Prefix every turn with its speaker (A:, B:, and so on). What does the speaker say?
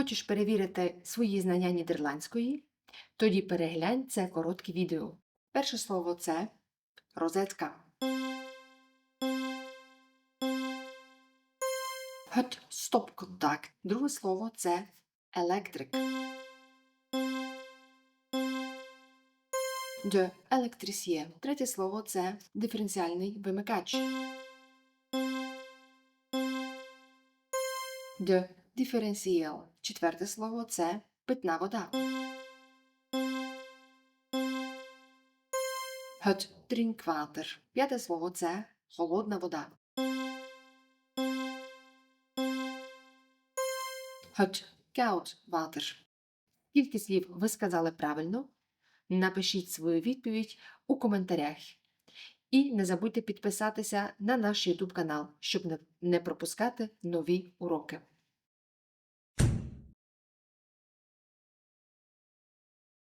A: Хочеш перевірити свої знання нідерландської? Тоді переглянь це коротке відео. Перше слово це розетка. Het stopcontact. Друге слово це електрик. De електрисьє. Третє слово це диференціальний вимикач. De differentieel. Четверте слово це питна вода. Het drinkwater. П'яте слово це холодна вода. Het koud water. Скільки слів ви сказали правильно? Напишіть свою відповідь у коментарях. І не забудьте підписатися на наш YouTube канал, щоб не пропускати нові уроки.